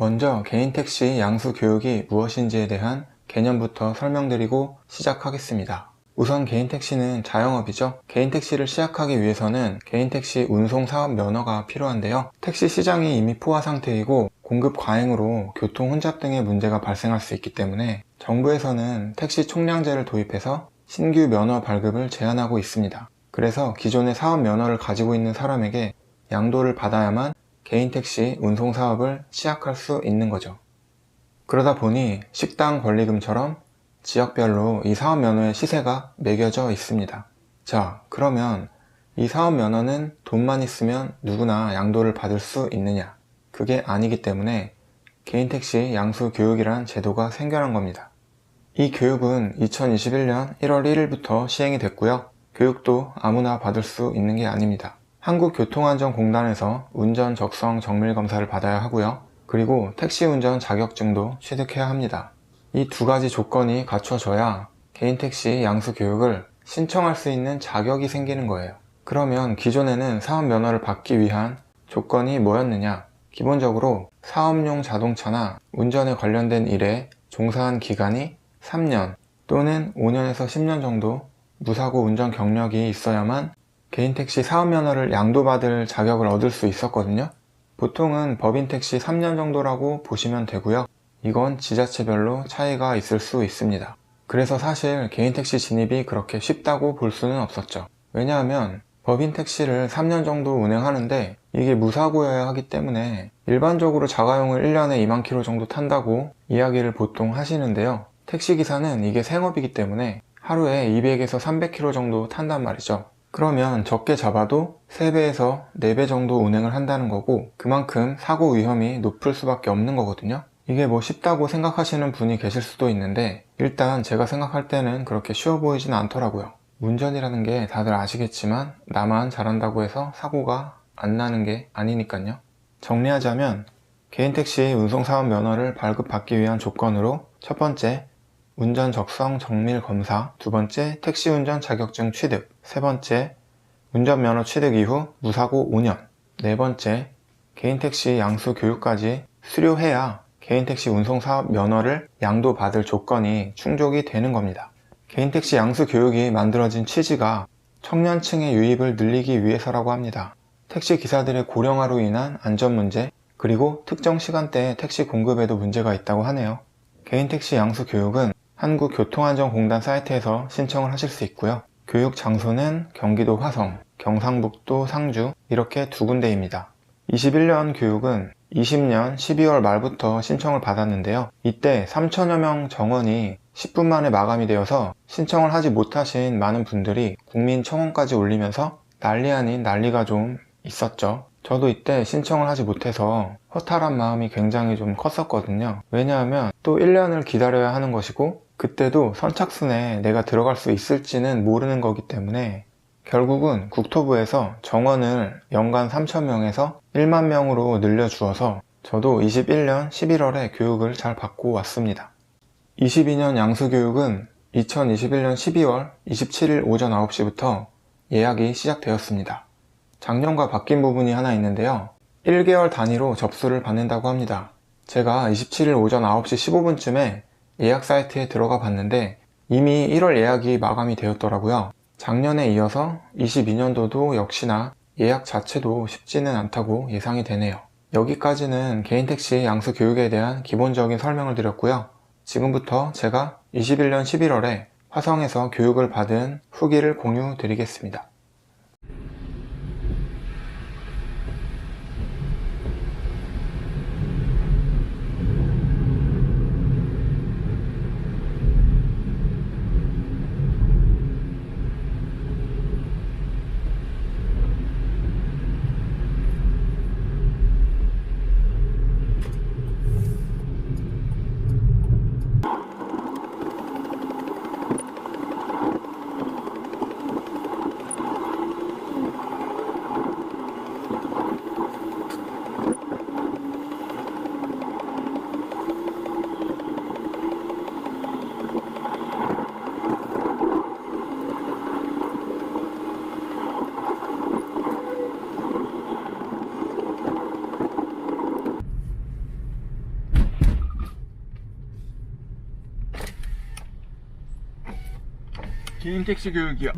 먼저 개인 택시 양수 교육이 무엇인지에 대한 개념부터 설명드리고 시작하겠습니다. 우선 개인 택시는 자영업이죠. 개인 택시를 시작하기 위해서는 개인 택시 운송 사업 면허가 필요한데요. 택시 시장이 이미 포화 상태이고 공급 과잉으로 교통 혼잡 등의 문제가 발생할 수 있기 때문에 정부에서는 택시 총량제를 도입해서 신규 면허 발급을 제한하고 있습니다. 그래서 기존의 사업 면허를 가지고 있는 사람에게 양도를 받아야만 개인 택시 운송 사업을 시작할 수 있는 거죠. 그러다 보니 식당 권리금처럼 지역별로 이 사업 면허의 시세가 매겨져 있습니다. 자, 그러면 이 사업 면허는 돈만 있으면 누구나 양도를 받을 수 있느냐? 그게 아니기 때문에 개인 택시 양수 교육이란 제도가 생겨난 겁니다. 이 교육은 2021년 1월 1일부터 시행이 됐고요. 교육도 아무나 받을 수 있는 게 아닙니다. 한국교통안전공단에서 운전 적성 정밀 검사를 받아야 하고요. 그리고 택시 운전 자격증도 취득해야 합니다. 이 두 가지 조건이 갖춰져야 개인 택시 양수 교육을 신청할 수 있는 자격이 생기는 거예요. 그러면 기존에는 사업 면허를 받기 위한 조건이 뭐였느냐? 기본적으로 사업용 자동차나 운전에 관련된 일에 종사한 기간이 3년 또는 5년에서 10년 정도 무사고 운전 경력이 있어야만 개인 택시 사업 면허를 양도받을 자격을 얻을 수 있었거든요. 보통은 법인 택시 3년 정도라고 보시면 되고요. 이건 지자체별로 차이가 있을 수 있습니다. 그래서 사실 개인 택시 진입이 그렇게 쉽다고 볼 수는 없었죠. 왜냐하면 법인 택시를 3년 정도 운행하는데 이게 무사고여야 하기 때문에 일반적으로 자가용을 1년에 2만 킬로 정도 탄다고 이야기를 보통 하시는데요. 택시기사는 이게 생업이기 때문에 하루에 200에서 300km 정도 탄단 말이죠. 그러면 적게 잡아도 3배에서 4배 정도 운행을 한다는 거고 그만큼 사고 위험이 높을 수밖에 없는 거거든요. 이게 뭐 쉽다고 생각하시는 분이 계실 수도 있는데 일단 제가 생각할 때는 그렇게 쉬워 보이진 않더라고요. 운전이라는 게 다들 아시겠지만 나만 잘한다고 해서 사고가 안 나는 게 아니니까요. 정리하자면 개인 택시 운송사업 면허를 발급받기 위한 조건으로 첫 번째 운전 적성 정밀 검사, 두 번째 택시 운전 자격증 취득, 세 번째 운전면허 취득 이후 무사고 5년, 네 번째 개인 택시 양수 교육까지 수료해야 개인 택시 운송 사업 면허를 양도받을 조건이 충족이 되는 겁니다. 개인 택시 양수 교육이 만들어진 취지가 청년층의 유입을 늘리기 위해서라고 합니다. 택시 기사들의 고령화로 인한 안전 문제, 그리고 특정 시간대에 택시 공급에도 문제가 있다고 하네요. 개인 택시 양수 교육은 한국교통안전공단 사이트에서 신청을 하실 수 있고요. 교육 장소는 경기도 화성, 경상북도 상주 이렇게 두 군데입니다. 21년 교육은 20년 12월 말부터 신청을 받았는데요. 이때 3천여 명 정원이 10분 만에 마감이 되어서 신청을 하지 못하신 많은 분들이 국민 청원까지 올리면서 난리 아닌 난리가 좀 있었죠. 저도 이때 신청을 하지 못해서 허탈한 마음이 굉장히 좀 컸었거든요. 왜냐하면 또 1년을 기다려야 하는 것이고 그때도 선착순에 내가 들어갈 수 있을지는 모르는 거기 때문에 결국은 국토부에서 정원을 연간 3천명에서 1만 명으로 늘려주어서 저도 21년 11월에 교육을 잘 받고 왔습니다. 22년 양수교육은 2021년 12월 27일 오전 9시부터 예약이 시작되었습니다. 작년과 바뀐 부분이 하나 있는데요. 1개월 단위로 접수를 받는다고 합니다. 제가 27일 오전 9시 15분쯤에 예약 사이트에 들어가 봤는데 이미 1월 예약이 마감이 되었더라고요. 작년에 이어서 22년도도 역시나 예약 자체도 쉽지는 않다고 예상이 되네요. 여기까지는 개인 택시 양수 교육에 대한 기본적인 설명을 드렸고요. 지금부터 제가 21년 11월에 화성에서 교육을 받은 후기를 공유 드리겠습니다. 개인 택시 교육이야.